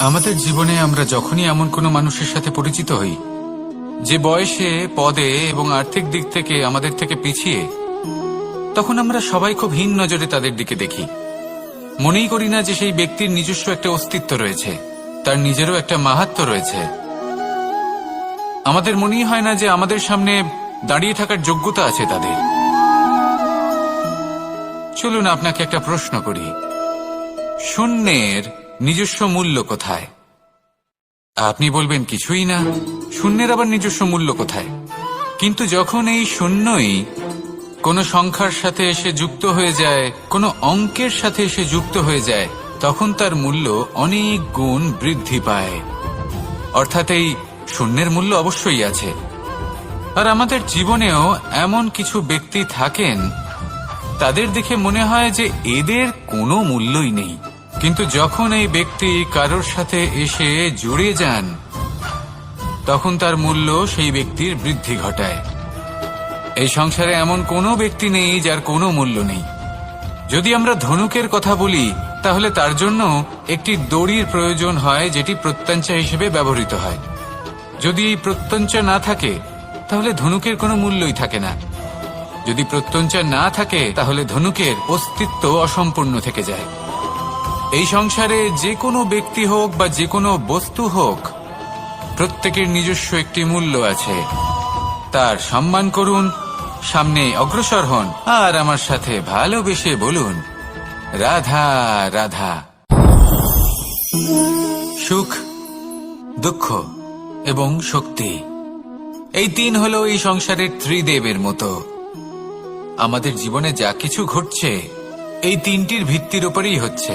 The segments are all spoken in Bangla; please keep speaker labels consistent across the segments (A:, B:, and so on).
A: আমাদের জীবনে আমরা যখনই এমন কোনো মানুষের সাথে পরিচিত হই, যে বয়সে, পদে এবং আর্থিক দিক থেকে আমাদের থেকে পিছিয়ে, তখন আমরা সবাই খুব হীন নজরে তাদের দিকে দেখি। মনেই করি না যে সেই ব্যক্তির নিজস্ব একটা অস্তিত্ব রয়েছে, তার নিজেরও একটা মাহাত্ম রয়েছে। আমাদের মনেই হয় না যে আমাদের সামনে দাঁড়িয়ে থাকার যোগ্যতা আছে তাদের। চলুন আপনাকে একটা প্রশ্ন করি। শূন্যের নিজস্ব মূল্য কোথায়? আপনি বলবেন, কিছুই না। শূন্যের আবার নিজস্ব মূল্য কোথায়? কিন্তু যখন এই শূন্যই কোনো সংখ্যার সাথে এসে যুক্ত হয়ে যায়, কোনো অঙ্কের সাথে এসে যুক্ত হয়ে যায়, তখন তার মূল্য অনেক গুণ বৃদ্ধি পায়। অর্থাৎ এই শূন্যের মূল্য অবশ্যই আছে। আর আমাদের জীবনেও এমন কিছু ব্যক্তি থাকেন, তাদের দেখে মনে হয় যে এদের কোনো মূল্যই নেই। কিন্তু যখন এই ব্যক্তি কারোর সাথে এসে জুড়ে যান, তখন তার মূল্য সেই ব্যক্তির বৃদ্ধি ঘটায়। এই সংসারে এমন কোনো ব্যক্তি নেই যার কোনো মূল্য নেই। যদি আমরা ধনুকের কথা বলি, তাহলে তার জন্য একটি দড়ির প্রয়োজন হয় যেটি প্রত্যঞ্চা হিসেবে ব্যবহৃত হয়। যদি এই প্রত্যঞ্চা না থাকে, তাহলে ধনুকের কোনো মূল্যই থাকে না। যদি প্রত্যঞ্চা না থাকে, তাহলে ধনুকের অস্তিত্ব অসম্পূর্ণ থেকে যায়। এই সংসারে যে কোনো ব্যক্তি হোক বা যে কোনো বস্তু হোক, প্রত্যেকের নিজস্ব একটি মূল্য আছে। তার সম্মান করুন সামনে অগ্রসর হন, আর আমার সাথে ভালোবেসে বলুন, রাধা রাধা। সুখ, দুঃখ এবং শক্তি, এই তিন হল এই সংসারের ত্রিদেবের মতো। আমাদের জীবনে যা কিছু ঘটছে, এই তিনটির ভিত্তির উপরেই হচ্ছে।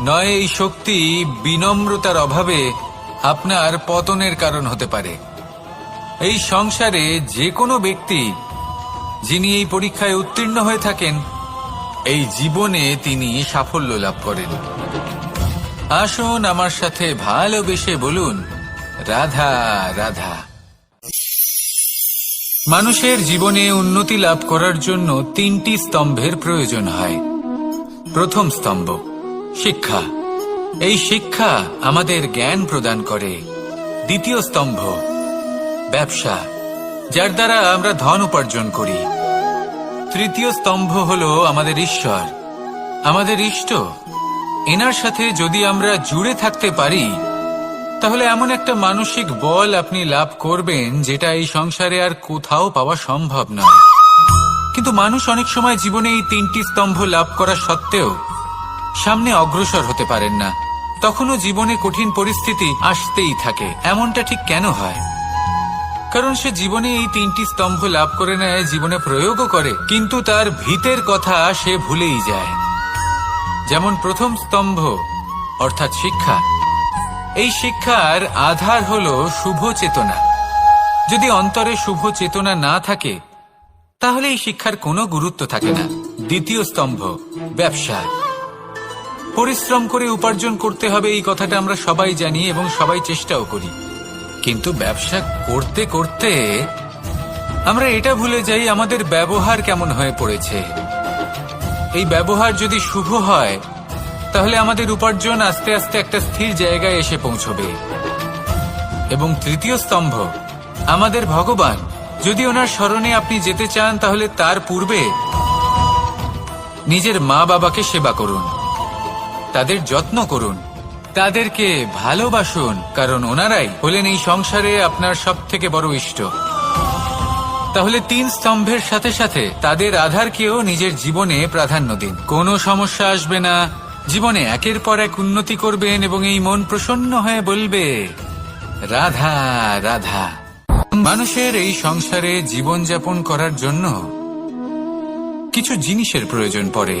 A: নয়, এই শক্তি বিনম্রতার অভাবে আপনার পতনের কারণ হতে পারে। এই সংসারে যে কোনো ব্যক্তি যিনি এই পরীক্ষায় উত্তীর্ণ হয়ে থাকেন, এই জীবনে তিনি সাফল্য লাভ করেন। আসুন আমার সাথে ভালোবেসে বলুন, রাধা রাধা। মানুষের জীবনে উন্নতি লাভ করার জন্য তিনটি স্তম্ভের প্রয়োজন হয়। প্রথম স্তম্ভ শিক্ষা। এই শিক্ষা আমাদের জ্ঞান প্রদান করে। দ্বিতীয় স্তম্ভ, ব্যবসা, যার দ্বারা আমরা ধন উপার্জন করি। তৃতীয় স্তম্ভ হল আমাদের ঈশ্বর। আমাদের ইষ্ট, এনার সাথে যদি আমরা জুড়ে থাকতে পারি, তাহলে এমন একটা মানসিক বল আপনি লাভ করবেন যেটা এই সংসারে আর কোথাও পাওয়া সম্ভব নয়। কিন্তু মানুষ অনেক সময় জীবনে এই তিনটি স্তম্ভ লাভ করা সত্ত্বেও সামনে অগ্রসর হতে পারেন না। তখনও জীবনে কঠিন পরিস্থিতি আসতেই থাকে। এমনটা ঠিক কেন হয়? কারণ সে জীবনে এই তিনটি স্তম্ভ লাভ করে নেয়, জীবনে প্রয়োগও করে, কিন্তু তার ভিতের কথা সে ভুলেই যায়। যেমন প্রথম স্তম্ভ, অর্থাৎ শিক্ষা। এই শিক্ষার আধার হল শুভ চেতনা। যদি অন্তরে শুভ চেতনা না থাকে, তাহলে এই শিক্ষার কোনো গুরুত্ব থাকে না। দ্বিতীয় স্তম্ভ, ব্যবসা। পরিশ্রম করে উপার্জন করতে হবে, এই কথাটা আমরা সবাই জানি এবং সবাই চেষ্টাও করি। কিন্তু ব্যবসা করতে করতে আমরা এটা ভুলে যাই, আমাদের ব্যবহার কেমন হয়ে পড়েছে। এই ব্যবহার যদি শুভ হয়, তাহলে আমাদের উপার্জন আস্তে আস্তে একটা স্থির জায়গায় এসে পৌঁছবে। এবং তৃতীয় স্তম্ভ, আমাদের ভগবান, যদি ওনার স্মরণে আপনি যেতে চান, তাহলে তার পূর্বে নিজের মা বাবাকে সেবা করুন। তাদের যত্ন করুন। তাদেরকে ভালোবাসুন, কারণ ওনারাই হলেন এই সংসারে আপনার সব থেকে বড় ইষ্ট। তাহলে তিন স্তম্ভের সাথে সাথে তাদের আধারকেও নিজের জীবনে প্রাধান্য দিন। কোনো সমস্যা আসবে না। জীবনে একের পর এক উন্নতি করবেন এবং এই মন প্রসন্ন হয়ে বলবে, রাধা রাধা। মানুষের এই সংসারে জীবনযাপন করার জন্য কিছু জিনিসের প্রয়োজন পড়ে।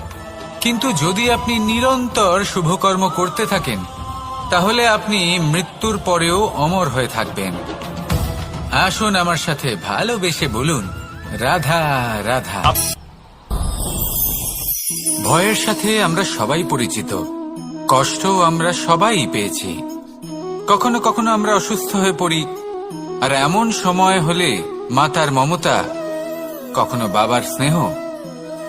A: কিন্তু যদি আপনি নিরন্তর শুভকর্ম করতে থাকেন, তাহলে আপনি মৃত্যুর পরেও অমর হয়ে থাকবেন। আসুন আমার সাথে ভালোবেসে বলুন, রাধা রাধা। ভয়ের সাথে আমরা সবাই পরিচিত। কষ্ট আমরা সবাই পেয়েছি। কখনো কখনো আমরা অসুস্থ হয়ে পড়ি, আর এমন সময় হলে মাতার মমতা, কখনো বাবার স্নেহ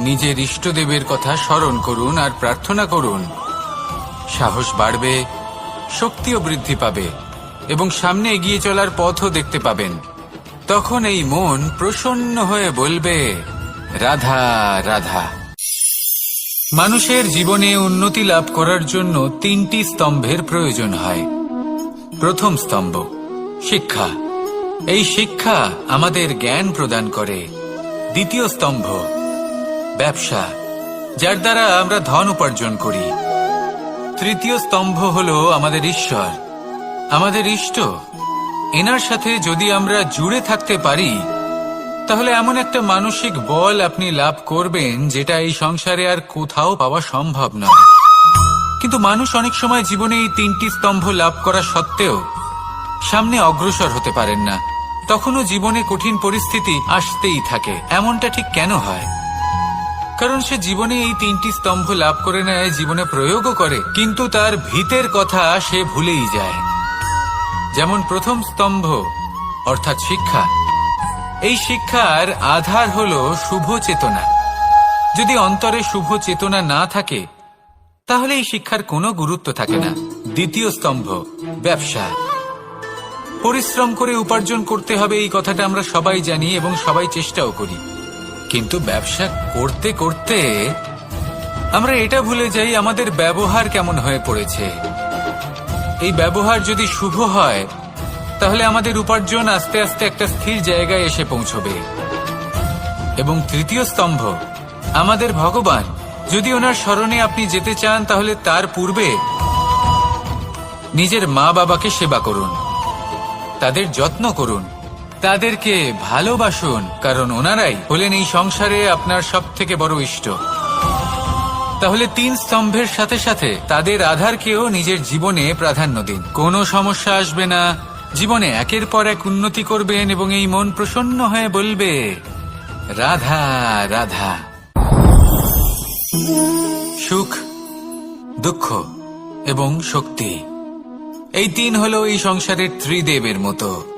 A: নিজের ইষ্টদেবের কথা স্মরণ করুন আর প্রার্থনা করুন। সাহস বাড়বে, শক্তিও বৃদ্ধি পাবে এবং সামনে এগিয়ে চলার পথও দেখতে পাবেন। তখন এই মন প্রসন্ন হয়ে বলবে, রাধা রাধা। মানুষের জীবনে উন্নতি লাভ করার জন্য তিনটি স্তম্ভের প্রয়োজন হয়। প্রথম স্তম্ভ, শিক্ষা। এই শিক্ষা আমাদের জ্ঞান প্রদান করে। দ্বিতীয় স্তম্ভ ব্যবসা, যার দ্বারা আমরা ধন উপার্জন করি। তৃতীয় স্তম্ভ হল আমাদের ঈশ্বর। আমাদের ইষ্ট, এনার সাথে যদি আমরা জুড়ে থাকতে পারি, তাহলে এমন একটা মানসিক বল আপনি লাভ করবেন যেটা এই সংসারে আর কোথাও পাওয়া সম্ভব নয়। কিন্তু মানুষ অনেক সময় জীবনে এই তিনটি স্তম্ভ লাভ করা সত্ত্বেও সামনে অগ্রসর হতে পারেন না। তখনও জীবনে কঠিন পরিস্থিতি আসতেই থাকে। এমনটা ঠিক কেন হয়? কারণ সে জীবনে এই তিনটি স্তম্ভ লাভ করে নেয় জীবনে প্রয়োগও করে। কিন্তু তার ভিতের কথা সে ভুলেই যায়। যেমন প্রথম স্তম্ভ, অর্থাৎ শিক্ষা। এই শিক্ষার আধার হল শুভ চেতনা। যদি অন্তরে শুভ চেতনা না থাকে, তাহলে এই শিক্ষার কোনো গুরুত্ব থাকে না। দ্বিতীয় স্তম্ভ, ব্যবসা। পরিশ্রম করে উপার্জন করতে হবে, এই কথাটা আমরা সবাই জানি এবং সবাই চেষ্টাও করি। কিন্তু ব্যবসা করতে করতে আমরা এটা ভুলে যাই আমাদের ব্যবহার কেমন হয়ে পড়েছে। এই ব্যবহার যদি শুভ হয়, তাহলে আমাদের উপার্জন আস্তে আস্তে একটা স্থির জায়গায় এসে পৌঁছবে। এবং তৃতীয় স্তম্ভ, আমাদের ভগবান, যদি ওনার স্মরণে আপনি যেতে চান, তাহলে তার পূর্বে নিজের মা বাবাকে সেবা করুন। তাদের যত্ন করুন। তাদেরকে ভালোবাসুন, কারণ ওনারাই হলেন এই সংসারে আপনার সব থেকে বড় ইষ্ট। তাহলে তিন স্তম্ভের সাথে সাথে তাদের আধারকেও নিজের জীবনে প্রাধান্য দিন। কোনো সমস্যা আসবে না। জীবনে একের পর এক উন্নতি করবেন এবং এই মন প্রসন্ন হয়ে বলবে, রাধা রাধা। সুখ, দুঃখ এবং শক্তি। এই তিন হলো এই সংসারের ত্রিদেবের মতো।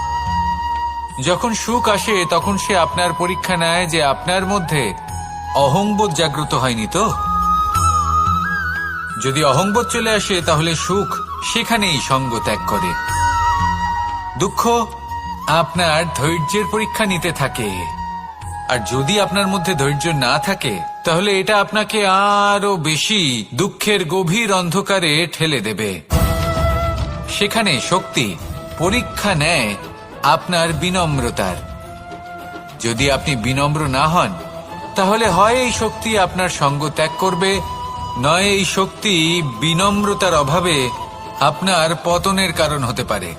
A: যখন সুখ আসে, তখন সে আপনার পরীক্ষা নেয় যে আপনার মধ্যে অহংবোধ জাগ্রত হয়নি তো? যদি অহংবোধ চলে আসে, তাহলে সুখ সেখানেই সঙ্গ ত্যাগ করে। দুঃখ আপনার ধৈর্যের পরীক্ষা নিতে থাকে। আর যদি আপনার মধ্যে ধৈর্য না থাকে, তাহলে এটা আপনাকে আরও বেশি দুঃখের গভীর অন্ধকারে ঠেলে দেবে। সেখানে শক্তি পরীক্ষা নেয় আপনার বিনম্রতার। যদি আপনি বিনম্র না হন, তাহলে হয় এই শক্তি আপনার সঙ্গ ত্যাগ করবে, নয় এই শক্তি বিনম্রতার অভাবে আপনার পতনের কারণ হতে পারে।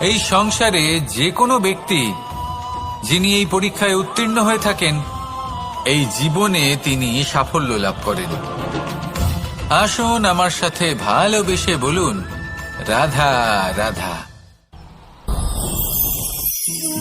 A: এই সংসারে যে কোনো ব্যক্তি যিনি এই পরীক্ষায় উত্তীর্ণ হয়ে থাকেন, এই জীবনে তিনি সাফল্য লাভ করেন। আসুন আমার সাথে ভালোবেসে বলুন, রাধা রাধা।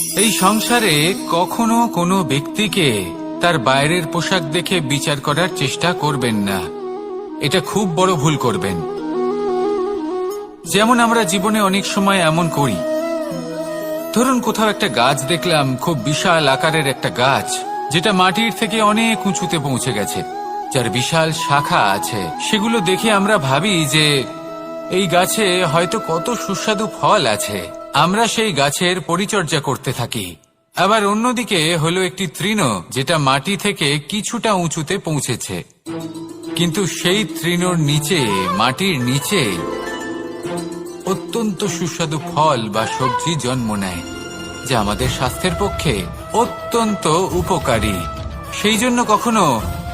A: এই সংসারে কখনো কোনো ব্যক্তিকে তার বাইরের পোশাক দেখে বিচার করার চেষ্টা করবেন না। এটা খুব বড় ভুল করবেন। যেমন আমরা জীবনে অনেক সময় এমন করি। ধরুন কোথাও একটা গাছ দেখলাম, খুব বিশাল আকারের একটা গাছ, যেটা মাটির থেকে অনেক উঁচুতে পৌঁছে গেছে, যার বিশাল শাখা আছে। সেগুলো দেখে আমরা ভাবি যে এই গাছে হয়তো কত সুস্বাদু ফল আছে। আমরা সেই গাছের পরিচর্যা করতে থাকি। আবার অন্যদিকে হলো একটি তৃণ, যেটা মাটি থেকে কিছুটা উঁচুতে পৌঁছেছে। কিন্তু সেই তৃণর নিচে, মাটির নিচে অত্যন্ত সুস্বাদু ফল বা সবজি জন্ম নেয়, যা আমাদের স্বাস্থ্যের পক্ষে অত্যন্ত উপকারী। সেই জন্য কখনো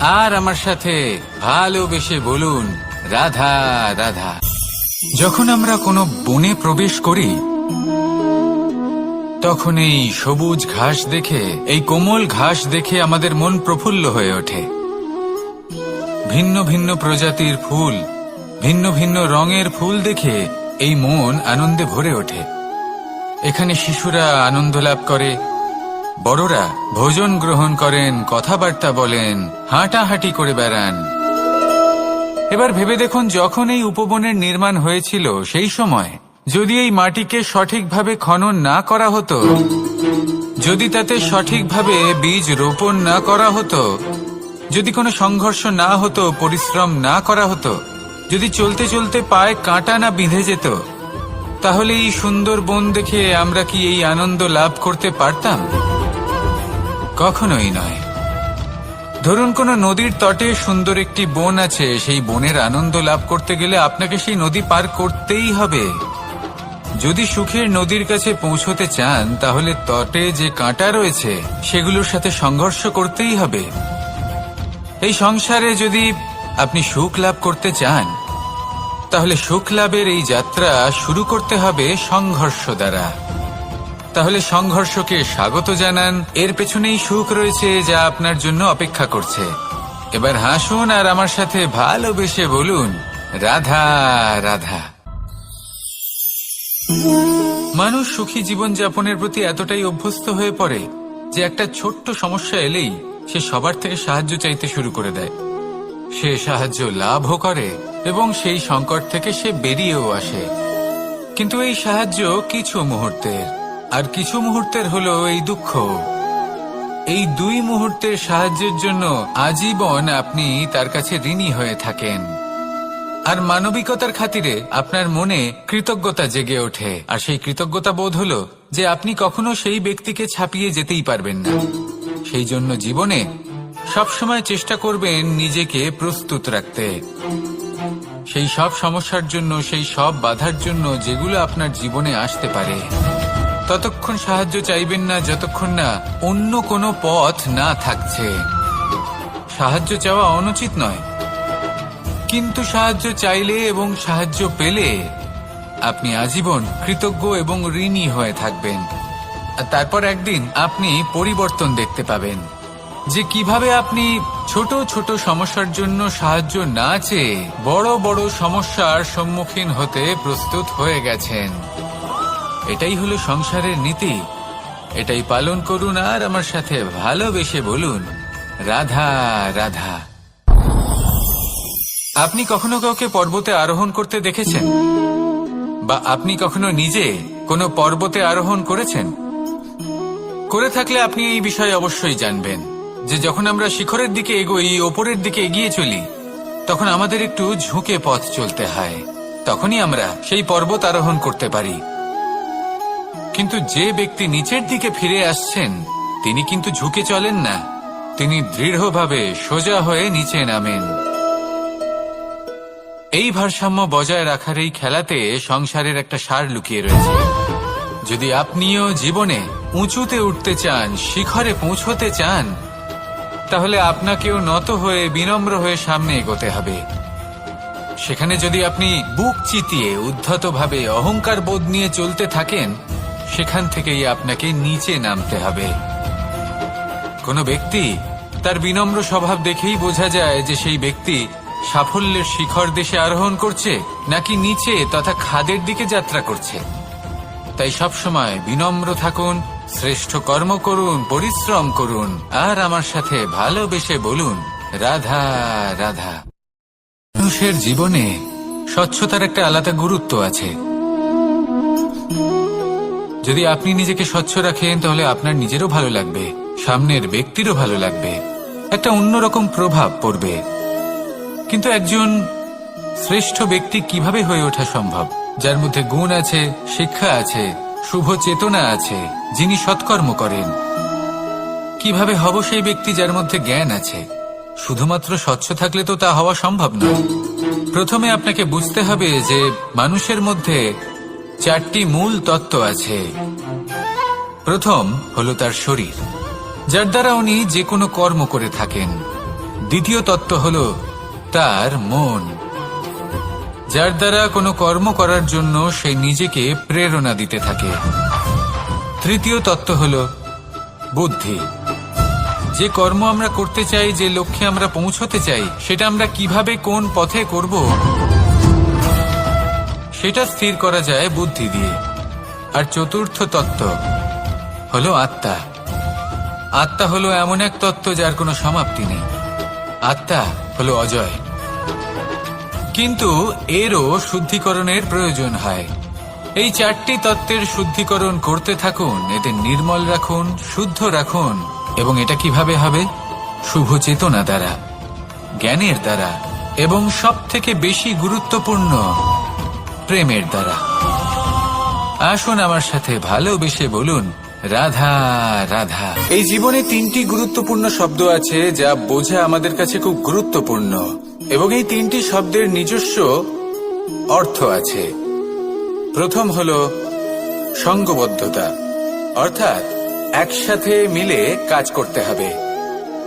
A: আর আমার সাথে ভালোবেসে বলুন, রাধা রাধা। যখন আমরা কোনো বনে প্রবেশ করি, তখন এই সবুজ ঘাস দেখে, এই কোমল ঘাস দেখে আমাদের মন প্রফুল্ল হয়ে ওঠে। ভিন্ন ভিন্ন প্রজাতির ফুল, ভিন্ন ভিন্ন রঙের ফুল দেখে এই মন আনন্দে ভরে ওঠে। এখানে শিশুরা আনন্দ লাভ করে বড়রা ভোজন গ্রহণ করেন, কথাবার্তা বলেন, হাঁটাহাঁটি করে বেড়ান। এবার ভেবে দেখুন, যখন এই উপবনের নির্মাণ হয়েছিল, সেই সময় যদি এই মাটিকে সঠিকভাবে খনন না করা হতো, যদি তাতে সঠিকভাবে বীজ রোপণ না করা হতো, যদি কোনো সংঘর্ষ না হতো, পরিশ্রম না করা হতো, যদি চলতে চলতে পায়ে কাঁটা না বিঁধে যেত, তাহলে এই সুন্দর বন দেখে আমরা কি এই আনন্দ লাভ করতে পারতাম? কখনোই নয়। ধরুন কোন নদীর তটে সুন্দর একটি বন আছে, সেই বনের আনন্দ লাভ করতে গেলে আপনাকে সেই নদী পার করতেই হবে। যদি সুখের নদীর কাছে পৌঁছতে চান, তাহলে তটে যে কাঁটা রয়েছে, সেগুলোর সাথে সংঘর্ষ করতেই হবে। এই সংসারে যদি আপনি সুখ লাভ করতে চান, তাহলে সুখ লাভের এই যাত্রা শুরু করতে হবে সংঘর্ষ দ্বারা। তাহলে সংঘর্ষকে স্বাগত জানান। এর পেছনেই সুখ রয়েছে যা আপনার জন্য অপেক্ষা করছে। এবার হাসুন আর আমার সাথে ভালোবেসে বলুন, রাধা রাধা। মানুষ সুখী জীবন যাপনের প্রতি এতটাই অভ্যস্ত হয়ে পড়ে যে একটা ছোট্ট সমস্যা এলেই সে সবার থেকে সাহায্য চাইতে শুরু করে দেয়। সে সাহায্য লাভও করে এবং সেই সংকট থেকে সে বেরিয়েও আসে। কিন্তু এই সাহায্য কিছু মুহূর্তের। আর কিছু মুহূর্তের হলো এই দুঃখ। এই দুই মুহূর্তের সাহায্যের জন্য আজীবন আপনি তার কাছে ঋণী হয়ে থাকেন। আর মানবিকতার খাতিরে আপনার মনে কৃতজ্ঞতা জেগে ওঠে। আর সেই কৃতজ্ঞতা বোধ হলো যে আপনি কখনো সেই ব্যক্তিকে ছাপিয়ে যেতেই পারবেন না। সেই জন্য জীবনে সবসময় চেষ্টা করবেন নিজেকে প্রস্তুত রাখতে। সেই সব সমস্যার জন্য, সেই সব বাধার জন্য যেগুলো আপনার জীবনে আসতে পারে। ততক্ষণ সাহায্য চাইবেন না যতক্ষণ না অন্য কোনো পথ না থাকছে। সাহায্য চাওয়া অনুচিত নয়। কিন্তু সাহায্য চাইলে এবং সাহায্য পেলে আপনি আজীবন কৃতজ্ঞ এবং ঋণী হয়ে থাকবেন। তারপর একদিন আপনি পরিবর্তন দেখতে পাবেন। যে কীভাবে আপনি ছোট ছোট সমস্যার জন্য সাহায্য না চেয়ে বড় বড় সমস্যার সম্মুখীন হতে প্রস্তুত হয়ে গেছেন। এটাই হলো সংসারের নীতি। এটাই পালন করুন আর আমার সাথে ভালোবেসে বলুন, রাধা রাধা। আপনি কখনো কাউকে পর্বতে আরোহণ করতে দেখেছেন? বা আপনি কখনো নিজে কোনো পর্বতে আরোহণ করেছেন? করে থাকলে আপনি এই বিষয়ে অবশ্যই জানবেন যে যখন আমরা শিখরের দিকে এগোই, ওপরের দিকে এগিয়ে চলি, তখন আমাদের একটু ঝুঁকে পথ চলতে হয়। তখনই আমরা সেই পর্বত আরোহণ করতে পারি। কিন্তু যে ব্যক্তি নিচের দিকে ফিরে আসছেন, তিনি কিন্তু ঝুঁকে চলেন না। তিনি দৃঢ়ভাবে সোজা হয়ে নিচে নামেন। এই ভারসাম্য বজায় রাখার এই খেলাতে সংসারের একটা সার লুকিয়ে রয়েছে। যদি আপনিও জীবনে উঁচুতে উঠতে চান, শিখরে পৌঁছতে চান, তাহলে আপনাকেও নত হয়ে, বিনম্র হয়ে সামনে এগোতে হবে। সেখানে যদি আপনি বুক চিতিয়ে, উদ্ধতভাবে অহংকার বোধ নিয়ে চলতে থাকেন সেখান থেকেই আপনাকে নিচে নামতে হবে। কোনো ব্যক্তি তার বিনম্র স্বভাব দেখেই বোঝা যায় যে সেই ব্যক্তি সাফল্যের শিখর দেশে আরোহণ করছে, নাকি নিচে তথা খাদের দিকে যাত্রা করছে। তাই সবসময় বিনম্র থাকুন, শ্রেষ্ঠ কর্ম করুন, পরিশ্রম করুন, আর আমার সাথে ভালোবেসে বলুন, রাধা রাধা। মানুষের জীবনে স্বচ্ছতার একটা আলাদা গুরুত্ব আছে। যদি আপনি নিজেকে স্বচ্ছ রাখেন, তাহলে আপনার নিজেরও ভালো লাগবে, সামনের ব্যক্তিরও ভালো লাগবে। একটা অন্যরকম প্রভাব পড়বে। কিন্তু একজন শ্রেষ্ঠ ব্যক্তি কীভাবে হয়ে ওঠা সম্ভব? যার মধ্যে গুণ আছে, শিক্ষা আছে, শুভ চেতনা আছে, যিনি সৎকর্ম করেন। কীভাবে হব সেই ব্যক্তি যার মধ্যে জ্ঞান আছে? শুধুমাত্র স্বচ্ছ থাকলে তো তা হওয়া সম্ভব নয়। প্রথমে আপনাকে বুঝতে হবে যে মানুষের মধ্যে চারটি মূল তত্ত্ব আছে। প্রথম হলো তার শরীর, যার দ্বারা উনি যে কোনো কর্ম করে থাকেন। দ্বিতীয় তত্ত্ব হলো তার মন, যার দ্বারা কোনো কর্ম করার জন্য সে নিজেকে প্রেরণা দিতে থাকে। তৃতীয় তত্ত্ব হল বুদ্ধি, যে কর্ম আমরা করতে চাই, যে লক্ষ্যে আমরা পৌঁছতে চাই, সেটা আমরা কীভাবে কোন পথে করব? সেটা স্থির করা যায় বুদ্ধি দিয়ে। আর চতুর্থ তত্ত্ব হলো আত্মা। আত্মা হলো এমন এক তত্ত্ব যার কোনো সমাপ্তি নেই। আত্মা হলো অজয়। কিন্তু এরও শুদ্ধিকরণের প্রয়োজন হয়। এই চারটি তত্ত্বের শুদ্ধিকরণ করতে থাকুন এতে নির্মল রাখুন, শুদ্ধ রাখুন, এবং এটা কীভাবে হবে? শুভ চেতনা দ্বারা, জ্ঞানের দ্বারা, এবং সব থেকে বেশি গুরুত্বপূর্ণ প্রেমের দ্বারা। আসুন আমার সাথে ভালোবেসে বলুন, রাধা রাধা। এই জীবনে তিনটি গুরুত্বপূর্ণ শব্দ আছে যা বোঝা আমাদের কাছে খুব গুরুত্বপূর্ণ। এবং এই তিনটি শব্দের নিজস্ব অর্থ আছে। প্রথম হল সঙ্গবদ্ধতা। অর্থাৎ একসাথে মিলে কাজ করতে হবে।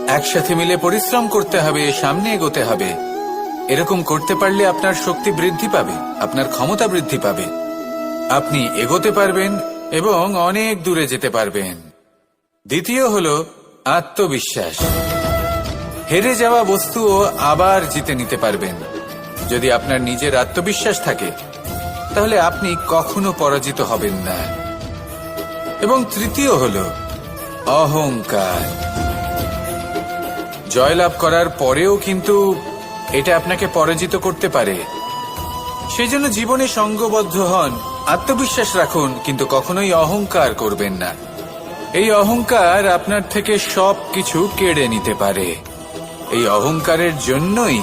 A: একসাথে মিলে পরিশ্রম করতে হবে, সামনে এগোতে হবে। এরকম করতে পারলে আপনার শক্তি বৃদ্ধি পাবে, আপনার ক্ষমতা বৃদ্ধি পাবে। আপনি এগোতে পারবেন এবং অনেক দূরে যেতে পারবেন। দ্বিতীয় হল আত্মবিশ্বাস। হেরে যাওয়া বস্তুও আবার জিতে নিতে পারবেন। যদি আপনার নিজের আত্মবিশ্বাস থাকে, তাহলে আপনি কখনো পরাজিত হবেন না। এবং তৃতীয় হল অহংকার। জয়লাভ করার পরেও কিন্তু এটা আপনাকে পরাজিত করতে পারে। সেই জন্য জীবনে সঙ্গবদ্ধ হন, আত্মবিশ্বাস রাখুন, কিন্তু কখনোই অহংকার করবেন না। এই অহংকার আপনার থেকে সব কিছু কেড়ে নিতে পারে। এই অহংকারের জন্যই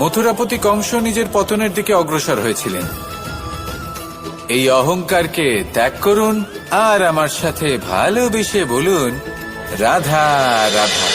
A: মথুরাপতি কংস নিজের পতনের দিকে অগ্রসর হয়েছিলেন। এই অহংকারকে ত্যাগ করুন, আর আমার সাথে ভালোবেসে বলুন, রাধা রাধা।